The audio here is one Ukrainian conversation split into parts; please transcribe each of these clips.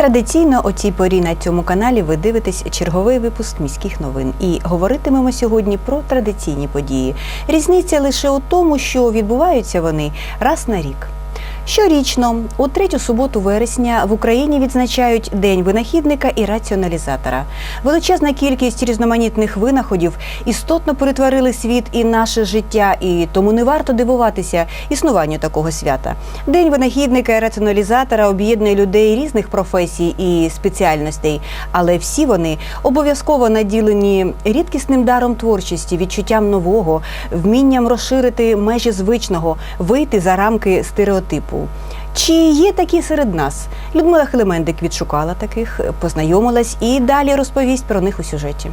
Традиційно о цій порі на цьому каналі ви дивитесь черговий випуск міських новин. І говоритимемо сьогодні про традиційні події. Різниця лише у тому, що відбуваються вони раз на рік. Щорічно, у третю суботу вересня, в Україні відзначають День винахідника і раціоналізатора. Величезна кількість різноманітних винаходів істотно перетворили світ і наше життя, і тому не варто дивуватися існуванню такого свята. День винахідника і раціоналізатора об'єднує людей різних професій і спеціальностей, але всі вони обов'язково наділені рідкісним даром творчості, відчуттям нового, вмінням розширити межі звичного, вийти за рамки стереотипу. Чи є такі серед нас? Людмила Хелемендик відшукала таких, познайомилась і далі розповість про них у сюжеті.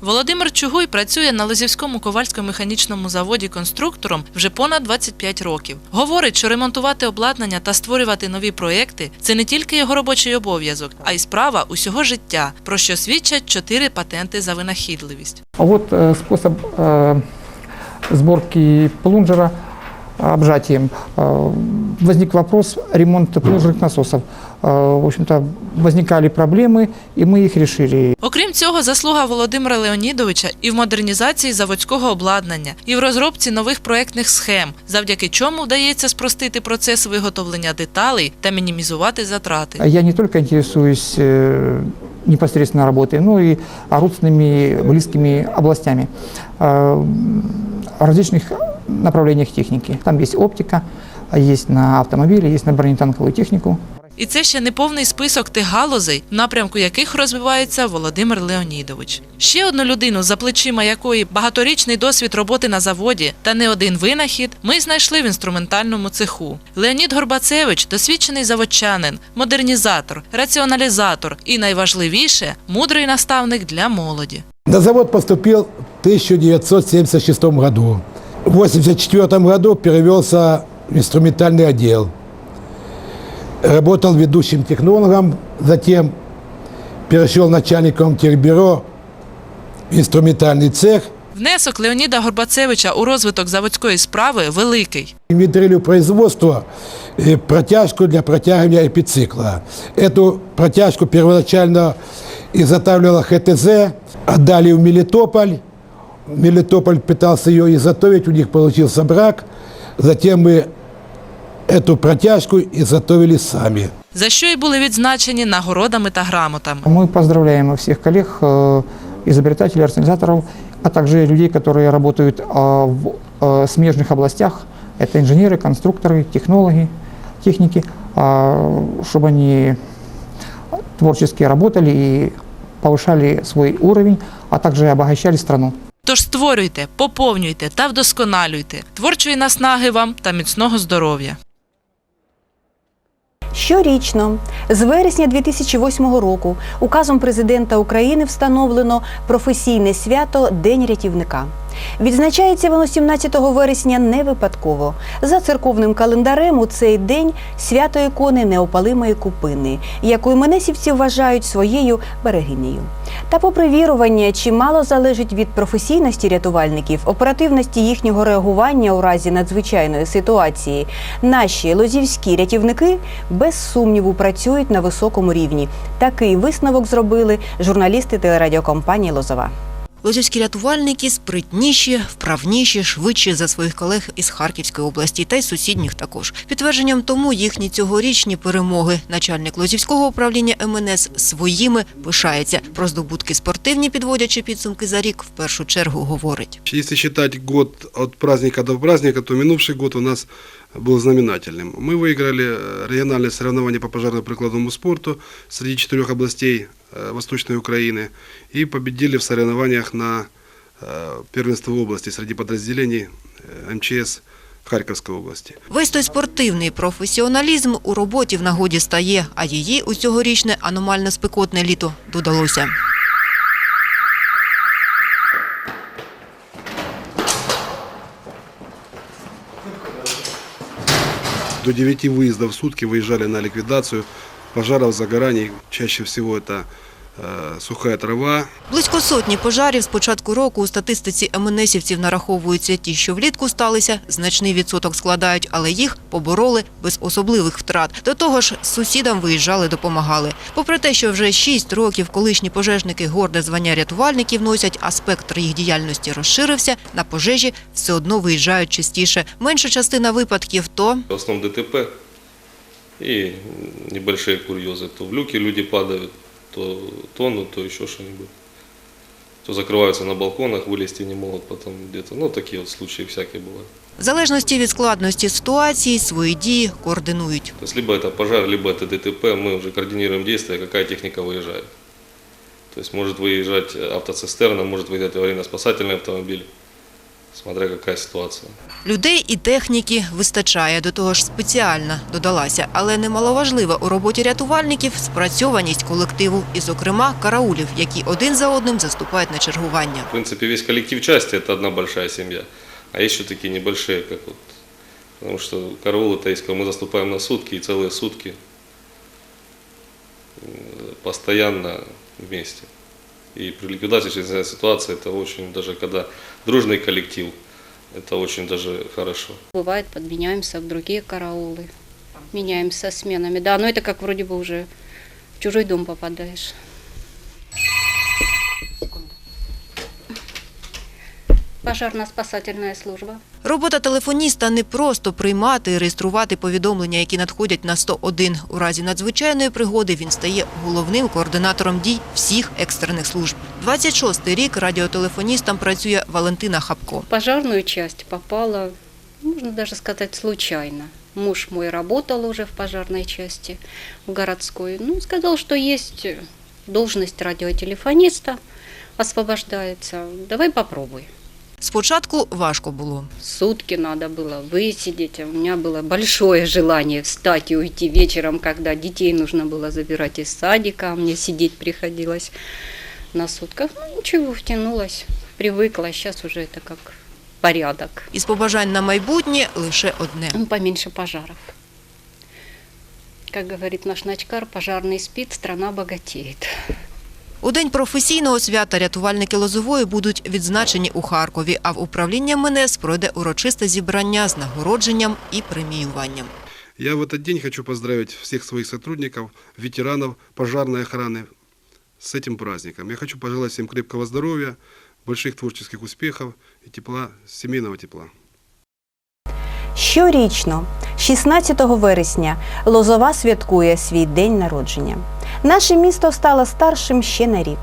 Володимир Чугуй працює на Лозівському ковальсько-механічному заводі конструктором вже понад 25 років. Говорить, що ремонтувати обладнання та створювати нові проекти це не тільки його робочий обов'язок, а й справа усього життя, про що свідчать чотири патенти за винахідливість. А Вот э, способ э, плунжера обжатием. Э, возник вопрос ремонта плунжерных насосов. Э, в общем-то, возникали проблемы, и мы их решили. Окрім цього, заслуга Володимира Леонідовича і в модернізації заводського обладнання, і в розробці нових проектних схем, завдяки чому вдається спростити процес виготовлення деталей та мінімізувати затрати. Я не только интересуюсь э, непосредственно работой, но и родственными, близкими областями э, различных направлениях техники. Там есть оптика, есть на автомобиле, есть на бронетанковую технику. І це ще не повний список тих галузей, в напрямку яких розвивається Володимир Леонідович. Ще одну людину, за плечима якої багаторічний досвід роботи на заводі та не один винахід, ми знайшли в інструментальному цеху. Леонід Горбацевич досвідчений заводчанин, модернізатор, раціоналізатор і найважливіше мудрий наставник для молоді. На завод поступил в 1976 году В 1984 году перевелся в инструментальный отдел. Работал ведущим технологом, затем перешел начальником техбюро в инструментальный цех. Внесок Леоніда Горбацевича у розвиток заводської справи великий. Внедрили в производство э, протяжку для протягивания эпицикла. Эту протяжку первоначально изготавливала ХТЗ, отдали в Мелитополь. Мелитополь пытался ее изготовить, у них получился брак. Затем мы эту протяжку изготовили сами. за що й були відзначені нагородами та грамотами. Мы поздравляем всех коллег, э, изобретателей, рационализаторов, а также людей, которые работают а, в э, смежных областях. Это инженеры, конструкторы, технологи, техники, а, чтобы они творчески работали и повышали свой уровень, а также обогащали страну. Тож створюйте, поповнюйте та вдосконалюйте творчої наснаги вам та міцного здоров'я. Щорічно, з вересня 2008 року, указом президента України встановлено професійне свято День рятівника. Відзначається воно 17 вересня не випадково. За церковним календарем у цей день свято ікони неопалимої купини, яку іменесівці вважають своєю берегинею. Та попри вірування, чимало залежить від професійності рятувальників, оперативності їхнього реагування у разі надзвичайної ситуації. Наші лозівські рятівники без сумніву працюють на високому рівні. Такий висновок зробили журналісти телерадіокомпанії Лозова. Лозівські рятувальники спритніші, вправніші, швидші за своїх колег із Харківської області та й сусідніх також. Підтвердженням тому їхні цьогорічні перемоги. Начальник Лозівського управління МНС своїми пишається. Про здобутки спортивні, підводячи підсумки за рік, в першу чергу говорить. Если считать год от праздника до праздника, то минувший год у нас был знаменательным. Мы выиграли э, региональные соревнования по пожарно-прикладному спорту среди четырех областей э, Восточной Украины и победили в соревнованиях на э, первенство области среди подразделений э, МЧС Харьковской области. Весь той спортивний професіоналізм у роботі в нагоді стає, а її у цьогорічне аномально спекотне літо додалося. До 9 выездов в сутки выезжали на ликвидацию пожаров, загораний. Чаще всего это э, сухая трава. Близько сотні пожарів з початку року у статистиці МНСівців нараховуються ті, що влітку сталися, значний відсоток складають, але їх побороли без особливих втрат. До того ж, сусідам виїжджали, допомагали. Попри те, що вже 6 років колишні пожежники горде звання рятувальників носять, а спектр їх діяльності розширився, на пожежі все одно виїжджають частіше. Менша частина випадків то В ДТП и небольшие курьезы. То в люки люди падают, то тонут, то еще что-нибудь. То закрываются на балконах, вылезти не могут потом где-то. Ну, такие вот случаи всякие бывают. в залежності від складності ситуації свої дії координують. То есть либо это пожар, либо это ДТП, мы уже координируем действия, какая техника выезжает. То есть может выезжать автоцистерна, может выезжать аварийно-спасательный автомобиль, смотря какая ситуация. Людей і техніки вистачає, до того ж спеціальна додалася, але немаловажлива у роботі рятувальників спрацьованість колективу і, зокрема, караулів, які один за одним заступають на чергування. В принципе, весь коллектив части – это одна большая семья. А есть еще такие небольшие, как вот, потому что караул это есть, когда мы заступаем на сутки, и целые сутки э, постоянно вместе. И при ликвидации чрезвычайной ситуации это очень, даже когда дружный коллектив, это очень даже хорошо. Бывает, подменяемся в другие караулы, меняемся сменами. Да, но это как вроде бы уже в чужой дом попадаешь. Пожарно-спасательная служба. Робота телефоніста не просто приймати і реєструвати повідомлення, які надходять на 101. У разі надзвичайної пригоди він стає головним координатором дій всіх екстрених служб. 26-й рік радіотелефоністом працює Валентина Хапко. В пожарную часть попала, можно даже сказать, случайно. Муж мой работал уже в пожарной части, в городской. Ну, сказал, что есть должность радиотелефониста, освобождается. Давай попробуй. Спочатку важко було. Сутки надо было высидеть. а У меня было большое желание встать и уйти вечером, когда детей нужно было забирать из садика. а Мне сидеть приходилось на сутках. Ну, ничего, втянулась, привыкла. Сейчас уже это как порядок. Із побажань на майбутнє лише одне. Ну, Поменьше пожаров. Как говорит наш начкар, пожарный спит, страна богатеет. У день професійного свята рятувальники Лозової будуть відзначені у Харкові, а в управління МНС пройде урочисте зібрання з нагородженням і преміюванням. Я в этот день хочу поздравить всех своих сотрудников, ветеранов пожарной охраны с этим праздником. Я хочу пожелать всем крепкого здоровья, больших творческих успехов и тепла, семейного тепла. Щорічно, 16 вересня, Лозова святкує свій день народження. Наше місто стало старшим ще на рік.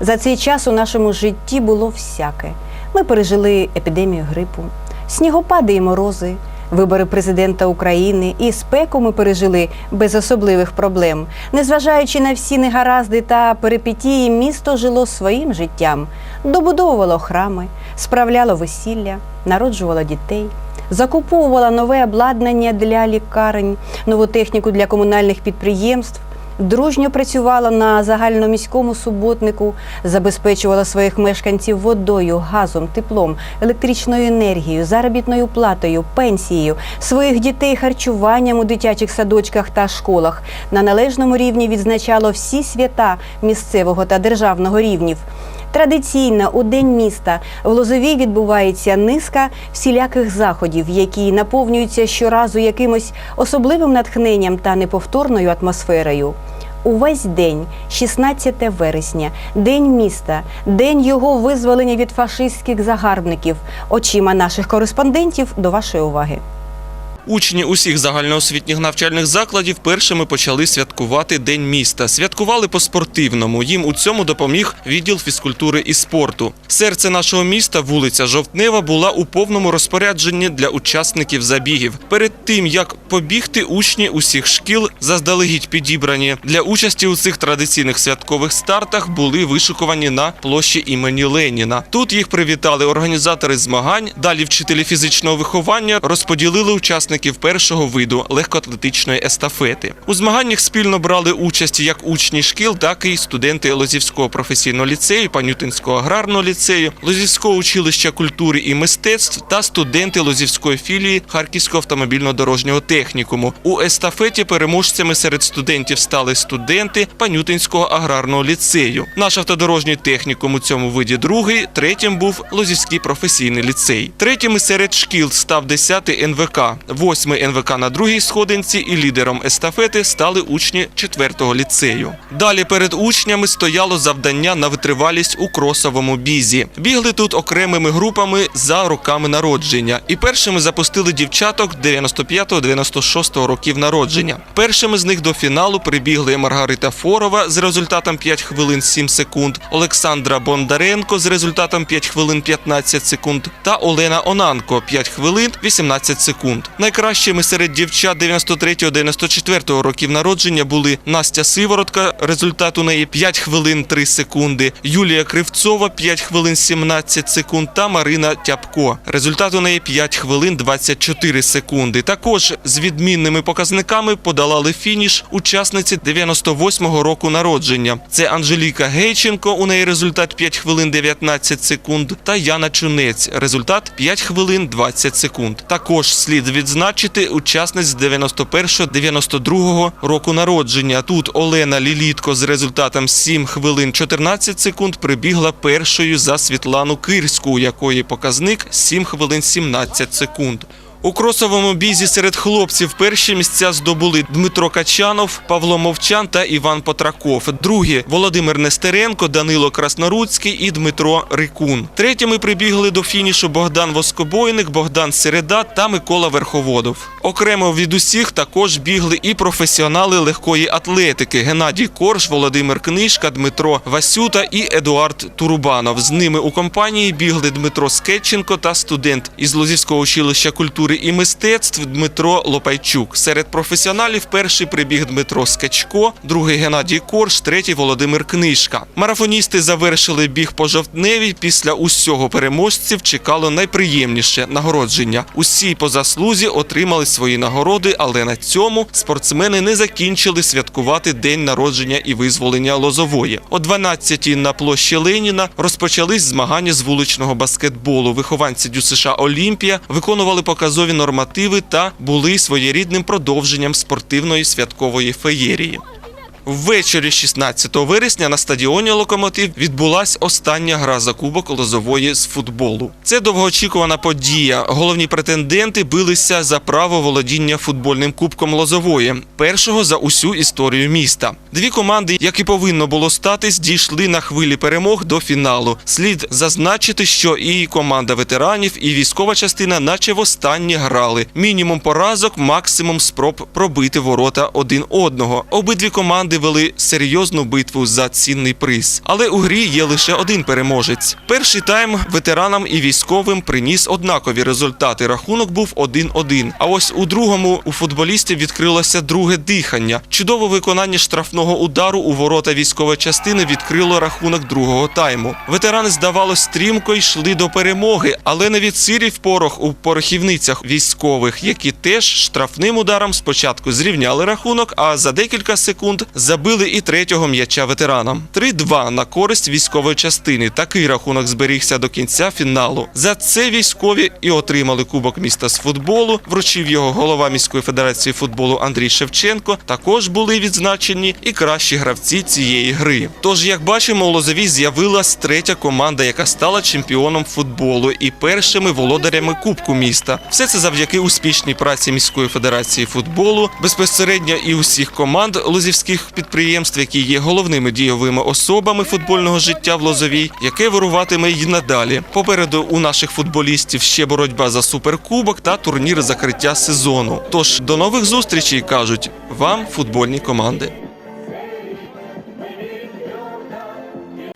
За цей час у нашому житті було всяке. Ми пережили епідемію грипу, снігопади і морози, вибори президента України і спеку ми пережили без особливих проблем. Незважаючи на всі негаразди та перипетії, місто жило своїм життям, добудовувало храми, справляло весілля, народжувало дітей закуповувала нове обладнання для лікарень, нову техніку для комунальних підприємств, дружньо працювала на загальноміському суботнику, забезпечувала своїх мешканців водою, газом, теплом, електричною енергією, заробітною платою, пенсією, своїх дітей харчуванням у дитячих садочках та школах. На належному рівні відзначало всі свята місцевого та державного рівнів. Традиційно у День міста в Лозовій відбувається низка всіляких заходів, які наповнюються щоразу якимось особливим натхненням та неповторною атмосферою. Увесь день, 16 вересня, День міста, день його визволення від фашистських загарбників. Очима наших кореспондентів до вашої уваги. Учні усіх загальноосвітніх навчальних закладів першими почали святкувати День міста. Святкували по-спортивному. Їм у цьому допоміг відділ фізкультури і спорту. Серце нашого міста, вулиця Жовтнева, була у повному розпорядженні для учасників забігів. Перед тим як побігти, учні усіх шкіл заздалегідь підібрані для участі у цих традиційних святкових стартах були вишикувані на площі імені Леніна. Тут їх привітали організатори змагань. Далі вчителі фізичного виховання розподілили учасників учасників першого виду легкоатлетичної естафети. У змаганнях спільно брали участь як учні шкіл, так і студенти Лозівського професійного ліцею, Панютинського аграрного ліцею, Лозівського училища культури і мистецтв та студенти Лозівської філії Харківського автомобільно-дорожнього технікуму. У естафеті переможцями серед студентів стали студенти Панютинського аграрного ліцею. Наш автодорожній технікум у цьому виді другий, третім був Лозівський професійний ліцей. Третіми серед шкіл став 10-й НВК, 8-й НВК на другій сходинці і лідером естафети стали учні 4-го ліцею. Далі перед учнями стояло завдання на витривалість у кросовому бізі. Бігли тут окремими групами за роками народження. І першими запустили дівчаток 95-96 років народження. Першими з них до фіналу прибігли Маргарита Форова з результатом 5 хвилин 7 секунд, Олександра Бондаренко з результатом 5 хвилин 15 секунд та Олена Онанко 5 хвилин 18 секунд. Найкращими серед дівчат 93-94 років народження були Настя Сиворотка, результат у неї 5 хвилин 3 секунди, Юлія Кривцова 5 хвилин 17 секунд та Марина Тяпко. Результат у неї 5 хвилин 24 секунди. Також з відмінними показниками подолали фініш учасниці 98-го року народження. Це Анжеліка Гейченко, у неї результат 5 хвилин 19 секунд, та Яна Чунець, результат 5 хвилин 20 секунд. Також слід відзначити учасниць з 91-92 року народження. Тут Олена Лілітко з результатом 7 хвилин 14 секунд прибігла першою за Світлану Кирську, у якої показник 7 хвилин 17 секунд. У кросовому бізі серед хлопців перші місця здобули Дмитро Качанов, Павло Мовчан та Іван Потраков. Другі Володимир Нестеренко, Данило Красноруцький і Дмитро Рикун. Третіми прибігли до фінішу Богдан Воскобойник, Богдан Середа та Микола Верховодов. Окремо від усіх також бігли і професіонали легкої атлетики Геннадій Корж, Володимир Книжка, Дмитро Васюта і Едуард Турубанов. З ними у компанії бігли Дмитро Скетченко та студент із Лозівського училища культури і мистецтв Дмитро Лопайчук. Серед професіоналів перший прибіг Дмитро Скачко, другий Геннадій Корж, третій Володимир Книжка. Марафоністи завершили біг по жовтневій. Після усього переможців чекало найприємніше нагородження. Усі по заслузі отримали свої нагороди, але на цьому спортсмени не закінчили святкувати день народження і визволення Лозової. О 12-й на площі Леніна розпочались змагання з вуличного баскетболу. Вихованці ДЮСШ Олімпія виконували показові нормативи та були своєрідним продовженням спортивної святкової феєрії. Ввечері 16 вересня на стадіоні Локомотив відбулась остання гра за кубок Лозової з футболу. Це довгоочікувана подія. Головні претенденти билися за право володіння футбольним кубком Лозової, першого за усю історію міста. Дві команди, як і повинно було статись, дійшли на хвилі перемог до фіналу. Слід зазначити, що і команда ветеранів, і військова частина, наче востаннє грали. Мінімум поразок, максимум спроб пробити ворота один одного. Обидві команди вели серйозну битву за цінний приз. Але у грі є лише один переможець. Перший тайм ветеранам і військовим приніс однакові результати. Рахунок був 1-1. А ось у другому у футболістів відкрилося друге дихання. Чудове виконання штрафного удару у ворота військової частини відкрило рахунок другого тайму. Ветерани, здавалось, стрімко йшли до перемоги, але не відсирів порох у порохівницях військових, які теж штрафним ударом спочатку зрівняли рахунок, а за декілька секунд забили і третього м'яча ветеранам. 3-2 на користь військової частини. Такий рахунок зберігся до кінця фіналу. За це військові і отримали кубок міста з футболу. Вручив його голова міської федерації футболу Андрій Шевченко. Також були відзначені і кращі гравці цієї гри. Тож, як бачимо, у Лозовій з'явилась третя команда, яка стала чемпіоном футболу і першими володарями Кубку міста. Все це завдяки успішній праці міської федерації футболу, безпосередньо і усіх команд лозівських підприємств, які є головними дійовими особами футбольного життя в Лозовій, яке вируватиме й надалі. Попереду у наших футболістів ще боротьба за суперкубок та турнір закриття сезону. Тож до нових зустрічей кажуть вам футбольні команди.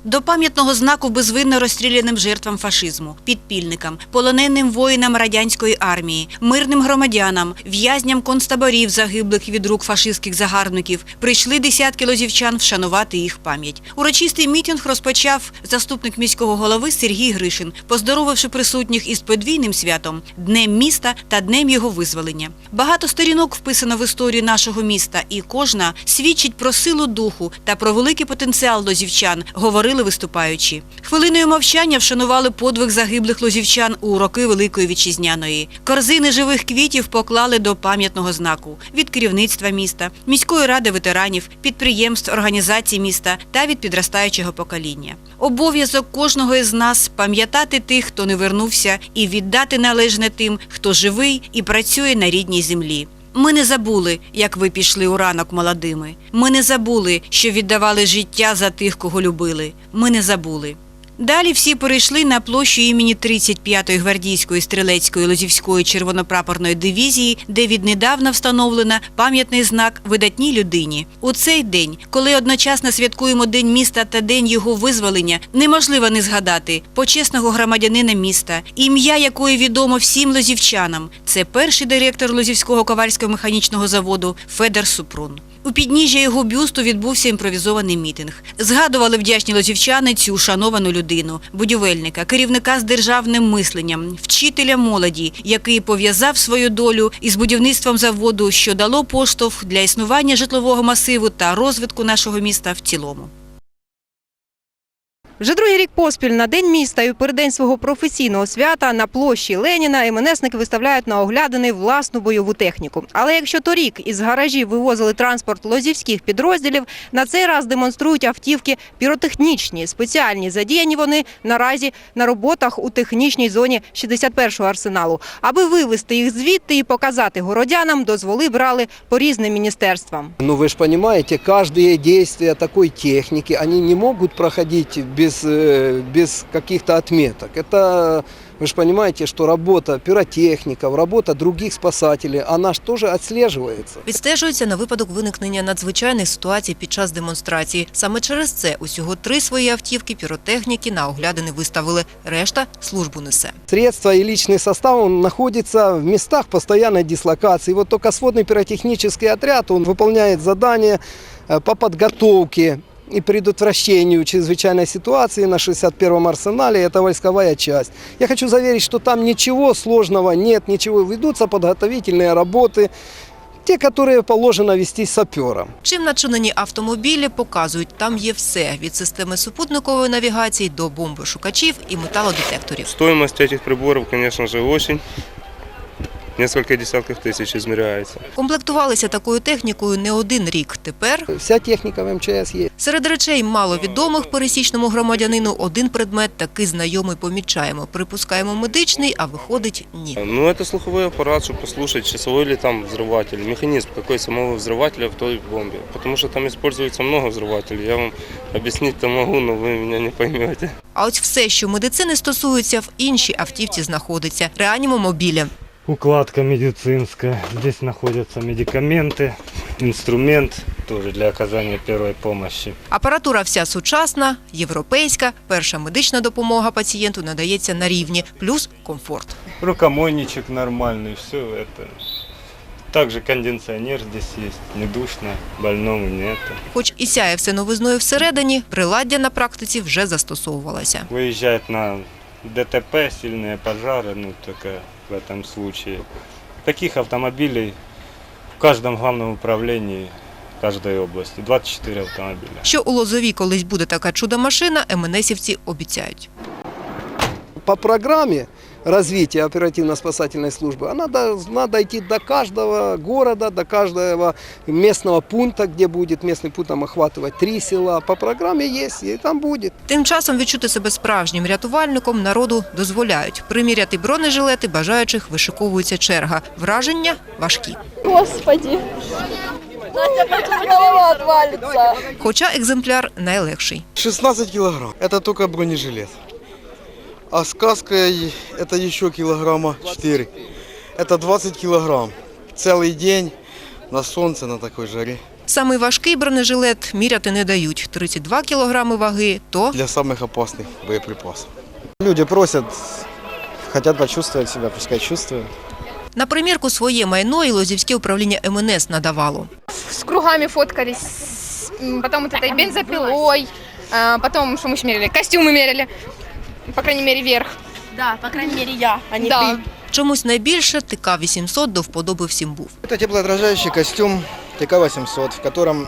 До пам'ятного знаку безвинно розстріляним жертвам фашизму, підпільникам, полоненим воїнам радянської армії, мирним громадянам, в'язням концтаборів, загиблих від рук фашистських загарбників, прийшли десятки лозівчан вшанувати їх пам'ять. Урочистий мітинг розпочав заступник міського голови Сергій Гришин, поздоровивши присутніх із подвійним святом Днем міста та Днем його визволення. Багато сторінок вписано в історію нашого міста, і кожна свідчить про силу духу та про великий потенціал лозівчан, говорили виступаючі. Хвилиною мовчання вшанували подвиг загиблих лозівчан у роки Великої Вітчизняної. Корзини живих квітів поклали до пам'ятного знаку від керівництва міста, міської ради ветеранів, підприємств, організацій міста та від підростаючого покоління. Обов'язок кожного із нас пам'ятати тих, хто не вернувся, і віддати належне тим, хто живий і працює на рідній землі. Ми не забули, як ви пішли у ранок молодими. Ми не забули, що віддавали життя за тих, кого любили. Ми не забули. Далі всі перейшли на площу імені 35-ї гвардійської стрілецької лозівської червонопрапорної дивізії, де віднедавна встановлена пам'ятний знак видатній людині. У цей день, коли одночасно святкуємо День міста та День його визволення, неможливо не згадати почесного громадянина міста, ім'я якої відомо всім лозівчанам. Це перший директор Лозівського ковальського механічного заводу Федор Супрун. У підніжжя його бюсту відбувся імпровізований мітинг. Згадували вдячні лозівчани цю шановану людину, будівельника, керівника з державним мисленням, вчителя молоді, який пов'язав свою долю із будівництвом заводу, що дало поштовх для існування житлового масиву та розвитку нашого міста в цілому. Вже другий рік поспіль на День міста і у переддень свого професійного свята на площі Леніна МНСники виставляють на оглядини власну бойову техніку. Але якщо торік із гаражів вивозили транспорт лозівських підрозділів, на цей раз демонструють автівки піротехнічні, спеціальні. Задіяні вони наразі на роботах у технічній зоні 61-го арсеналу. Аби вивезти їх звідти і показати городянам, дозволи брали по різним міністерствам. Ну вы же понимаете, каждые действия такой техники, они не могут проходить без, э, без каких-то отметок. Это, вы же понимаете, что работа пиротехников, работа других спасателей, она же тоже отслеживается. Відстежується на випадок виникнення надзвичайних ситуацій під час демонстрації. Саме через це усього три свої автівки піротехніки на оглядини виставили. Решта службу несе. Средства и личный состав он находится в местах постоянной дислокации. Вот только сводный пиротехнический отряд, он выполняет задания э, по подготовке и предотвращению чрезвычайной ситуации на 61-м арсенале. Это войсковая часть. Я хочу заверить, что там ничего сложного нет, ничего. Ведутся подготовительные работы, те, которые положено вести сапером. Чим начинені автомобілі, показують, там є все – від системи супутникової навігації до бомбошукачів і металодетекторів. Стоимость этих приборов, конечно же, очень. Несколько десятков тысяч измеряется. Комплектувалися такою технікою не один рік. Тепер Вся техника в МЧС есть. серед речей маловідомих пересічному громадянину один предмет такий знайомий помічаємо. Припускаємо медичний, а виходить ні. Ну, это слуховой аппарат, чтобы послушать, часовой ли там взрыватель, механизм какой самого взрывателя в той бомбе. Потому что там используется много взрывателей. Я вам объяснить-то могу, но вы меня не поймете. А ось все, що медицини стосується, в іншій автівці знаходиться. Реанімомобілі. укладка медицинская. Здесь находятся медикаменты, инструмент тоже для оказания первой помощи. Апаратура вся сучасна, європейська. Перша медична допомога пацієнту надається на рівні, плюс комфорт. Рукомойничек нормальный, все это. Также кондиционер здесь есть, не душно, больному не это. Хоч і сяє все новизною всередині, приладдя на практиці вже застосовувалося. Выезжает на ДТП, сильные пожары, ну только в этом случае. Таких автомобилей в каждом главном управлении каждой области. 24 автомобиля. Що у Лозові колись буде така чудо-машина, МНСівці обіцяють. По программе развития оперативно-спасательной службы она должна дойти до каждого города, до каждого местного пункта, где будет местный пункт там охватывать три села. По программе есть, и там будет. Тим часом відчути себе справжнім рятувальником народу дозволяють. Приміряти бронежилети бажаючих вишиковується черга. Враження важкі. Господи. Настя, почему голова отвалится? Хоча екземпляр найлегший. 16 килограмм. Это только бронежилет. А с каской это еще килограмма 4. Это 20 килограмм. Целый день на солнце на такой жаре. Самий важкий бронежилет міряти не дають. 32 кілограми ваги, то Для самых опасных боеприпасов. Люди просят, хотят почувствовать себя, пускай чувствуют. на примірку своє майно і Лозівське управління МНС надавало. С кругами фоткались, м, потом вот этой бензопилой, а, потом, что мы еще мерили, костюмы мерили, по крайней мере, вверх. Да, по крайней мере, я, а не да. ты. Чомусь найбільше ТК-800 до вподоби всім був. Это теплоотражающий костюм ТК-800, в котором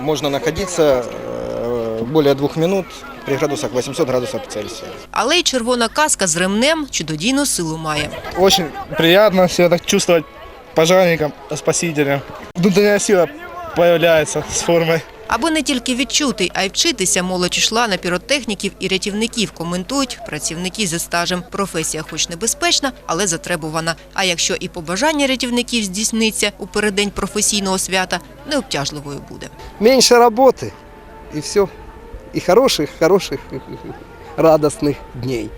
можно находиться э, более двух минут при градусах 800 градусов Цельсия. Але й червона каска з ремнем чудодійну силу має. Очень приятно себя так чувствовать пожарником, спасителем. Внутренняя сила появляется с формой. Аби не тільки відчути, а й вчитися, молодь йшла на піротехніків і рятівників. Коментують працівники зі стажем. Професія, хоч небезпечна, але затребувана. А якщо і побажання рятівників здійсниться у переддень професійного свята, необтяжливою буде. Меньше работы и все. И хороших, хороших, радостных дней.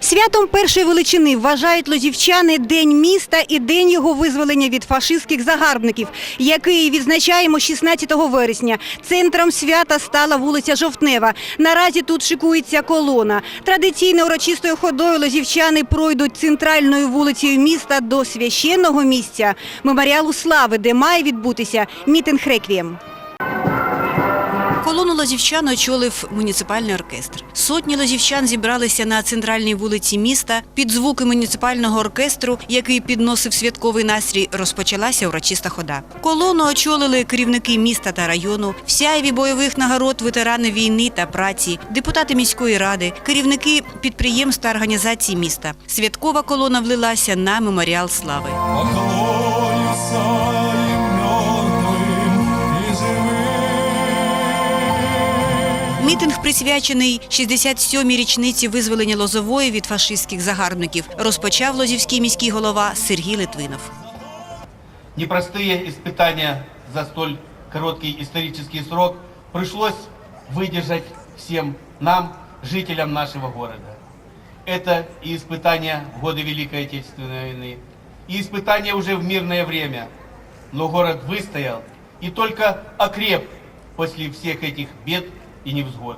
Святом першої величини вважають лозівчани День міста і День його визволення від фашистських загарбників, який відзначаємо 16 вересня. Центром свята стала вулиця Жовтнева. Наразі тут шикується колона. Традиційно урочистою ходою лозівчани пройдуть центральною вулицею міста до священного місця меморіалу слави, де має відбутися мітинг реквієм. Колону лозівчан очолив муніципальний оркестр. Сотні лозівчан зібралися на центральній вулиці міста. Під звуки муніципального оркестру, який підносив святковий настрій, розпочалася урочиста хода. Колону очолили керівники міста та району, в сяйві бойових нагород ветерани війни та праці, депутати міської ради, керівники підприємств та організацій міста. Святкова колона влилася на меморіал слави. Мітинг присвячений 67-й річниці визволення Лозової від фашистських загарбників, розпочав лозівський міський голова Сергій Литвинов. непростые испытания за столь короткий исторический срок пришлось выдержать всем нам, жителям нашего города. Это и испытания в годы Великой Отечественной войны, и испытания уже в мирное время. Но город выстоял и только окреп после всех этих бед и невзгод.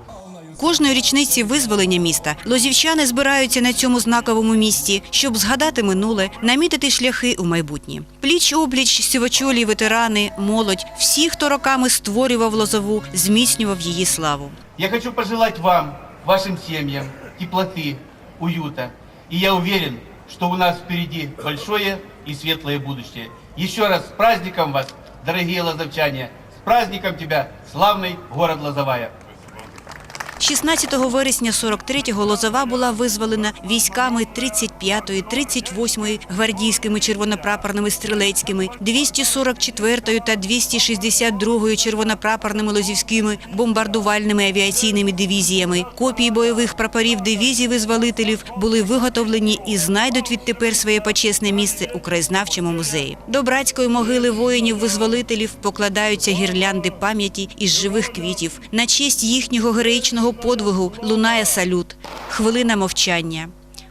Кожної річниці визволення міста лозівчани збираються на цьому знаковому місці, щоб згадати минуле, намітити шляхи у майбутнє. Пліч опліч, сівочолі, ветерани, молодь, всі, хто роками створював лозову, зміцнював її славу. Я хочу пожелать вам, вашим семьям, теплоты, уюта. И я уверен, что у нас впереди большое и светлое будущее. Еще раз с праздником вас, дорогие лозовчане! С праздником тебя, славный город Лозовая! 16 вересня 43-го Лозова була визволена військами 35-ї, 38-ї гвардійськими червонопрапорними стрілецькими, 244-ї та 262-ї червонопрапорними лозівськими бомбардувальними авіаційними дивізіями. Копії бойових прапорів дивізій визволителів були виготовлені і знайдуть відтепер своє почесне місце у краєзнавчому музеї. До братської могили воїнів-визволителів покладаються гірлянди пам'яті із живих квітів. На честь їхнього героїчного подвигу лунає салют, хвилина мовчання.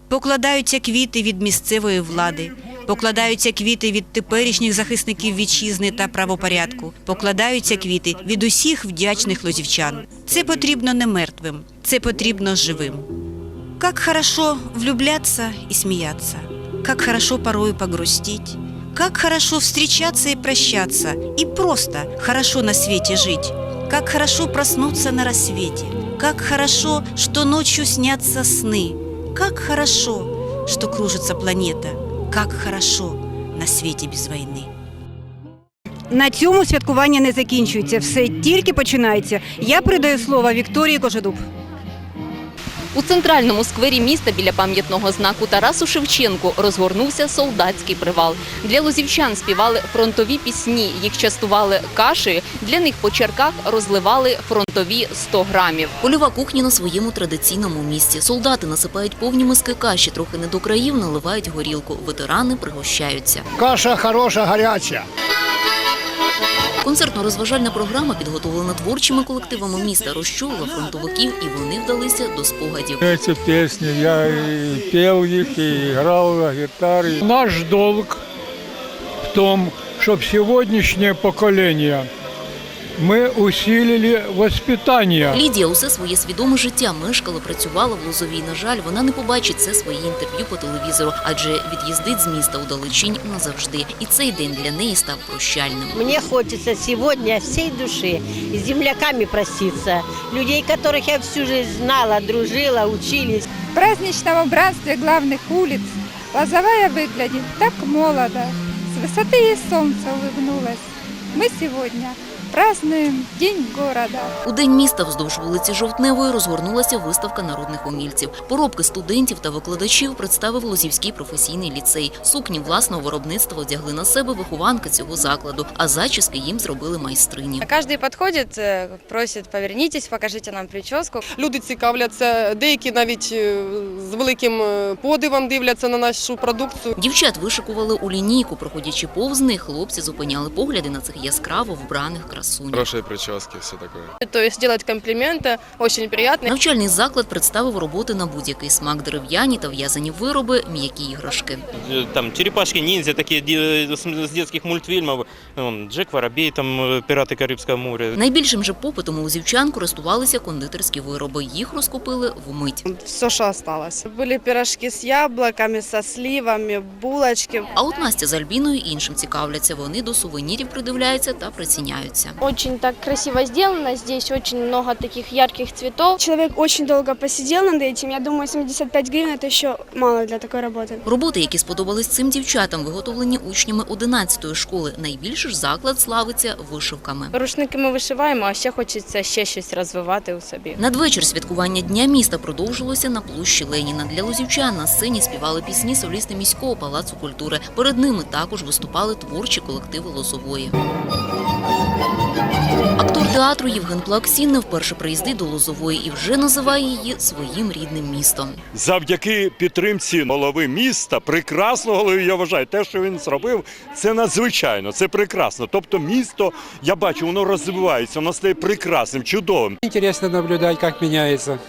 Покладаються квіти від місцевої влади, покладаються квіти від теперішніх захисників вітчизни та правопорядку, покладаються квіти від усіх вдячних лозівчан. Це потрібно не мертвим, це потрібно живим. Как хорошо влюбляться и смеяться, как хорошо порой погрустить, как хорошо встречаться и прощаться, и просто хорошо на свете жить, как хорошо проснуться на рассвете, как хорошо, что ночью снятся сны, как хорошо, что кружится планета, как хорошо на свете без войны. На цьому святкування не закінчується, все тільки починається. Я передаю слово Вікторії Кожедуб. У центральному сквері міста біля пам'ятного знаку Тарасу Шевченку розгорнувся солдатський привал. Для лозівчан співали фронтові пісні, їх частували кашею, для них по черках розливали фронтові 100 грамів. Польова кухня на своєму традиційному місці. Солдати насипають повні миски каші, трохи не до країв наливають горілку. Ветерани пригощаються. Каша хороша, гаряча. Концертно-розважальна програма, підготовлена творчими колективами міста, Рощула, фронтовиків, і вони вдалися до спогадів. Эти пісні, я і пів їх, і грав на гітарі. Наш долг в тому, щоб сьогоднішнє поколение мы усилили воспитание. Лідія усе своє свідоме життя мешкала, працювала в Лозовій. На жаль, вона не побачить це своє інтерв'ю по телевізору, адже від'їздить з міста у далечінь назавжди. І цей день для неї став прощальним. Мне хочется сегодня от всей души с земляками проститься. Людей, которых я всю жизнь знала, дружила, учились. В праздничном убранстве главных улиц Лозовая выглядит так молодо. С высоты ей солнце улыбнулось. Мы сегодня празднуем День города. У день міста вздовж вулиці Жовтневої розгорнулася виставка народних умільців. Поробки студентів та викладачів представив Лозівський професійний ліцей. Сукні власного виробництва одягли на себе вихованки цього закладу, а зачіски їм зробили майстрині. Каждый подходит, э, просит, повернитесь, покажите нам прическу. Люди цікавляться, деякі навіть е, з великим е, подивом дивляться на нашу продукцію. Дівчат вишикували у лінійку. Проходячи повз них, хлопці зупиняли погляди на цих яскраво вбраних красунь. Хорошие прически, все такое. То есть делать комплименты очень приятно. Навчальний заклад представив роботи на будь-який смак дерев'яні та в'язані вироби, м'які іграшки. Э, Там черепашки-ниндзя, такие де- с с детских мультфильмов. Вон, Джек Воробей, там э, пираты Карибского моря. Найбільшим же попитом у лозівчан користувалися кондитерські вироби. Їх розкупили вмить. Все, что осталось. Были пирожки с яблоками, со сливами, булочки. А от Настя з Альбіною іншим цікавляться. Вони до сувенірів придивляються та приціняються. Очень так красиво сделано, здесь очень много таких ярких цветов. Человек очень долго посидел над этим, я думаю, 75 гривен это еще мало для такой работы. Роботи, які сподобались цим дівчатам, виготовлені учнями 11-ї школи. Найбільше ж заклад славиться вишивками. Рушники ми вишиваємо, а ще хочеться ще щось розвивати у собі. Надвечір святкування Дня міста продовжилося на площі Леніна. Для лозівчан на сцені співали пісні солісти міського палацу культури. Перед ними також виступали творчі колективи Лозової. Актор театру Євген Плаксін не вперше приїздить до Лозової і вже називає її своїм рідним містом. Завдяки підтримці голови міста, прекрасного голови, я вважаю, те, що він зробив, це надзвичайно, це прекрасно. Тобто місто, я бачу, воно розвивається, воно стає прекрасним, чудовим. Інтересно наблюдати, як меняется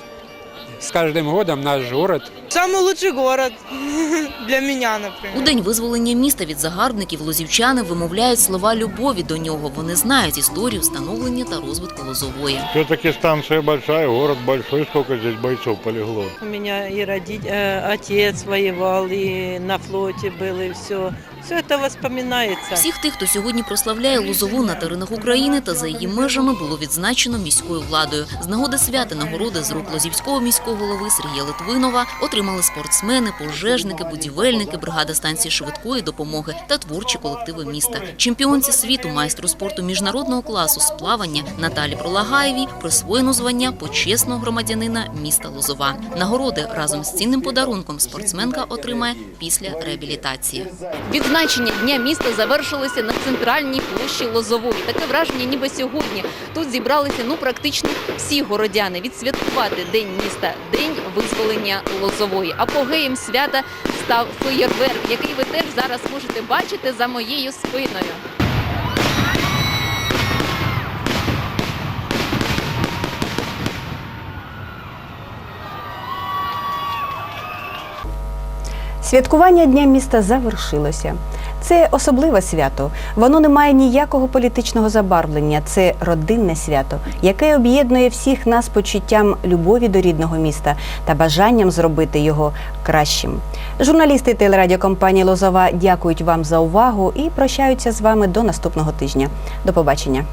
с каждым годом наш город. Самый лучший город для меня, например. У день визволення міста від загарбників лозівчани вимовляють слова любові до нього. Вони знають історію становлення та розвитку Лозової. Все-таки станция большая, город большой, сколько здесь бойцов полегло. У меня и родить, э, отец воевал, и на флоте был, и все. Все это воспоминается. Всіх тих, хто сьогодні прославляє Лозову на теренах України та за її межами, було відзначено міською владою. З нагоди свята нагороди з рук Лозівського міського голови Сергія Литвинова отримали спортсмени, пожежники, будівельники, бригада станції швидкої допомоги та творчі колективи міста. Чемпіонці світу, майстру спорту міжнародного класу з плавання Наталі Пролагаєвій присвоєно звання почесного громадянина міста Лозова. Нагороди разом з цінним подарунком спортсменка отримає після реабілітації. Відзначення Дня міста завершилося на центральній площі Лозової. Таке враження, ніби сьогодні тут зібралися ну практично всі городяни відсвяткувати День міста, День визволення Лозової. Апогеєм свята став феєрверк, який ви теж зараз можете бачити за моєю спиною. Святкування Дня міста завершилося. Це особливе свято. Воно не має ніякого політичного забарвлення. Це родинне свято, яке об'єднує всіх нас почуттям любові до рідного міста та бажанням зробити його кращим. Журналісти телерадіокомпанії Лозова дякують вам за увагу і прощаються з вами до наступного тижня. До побачення.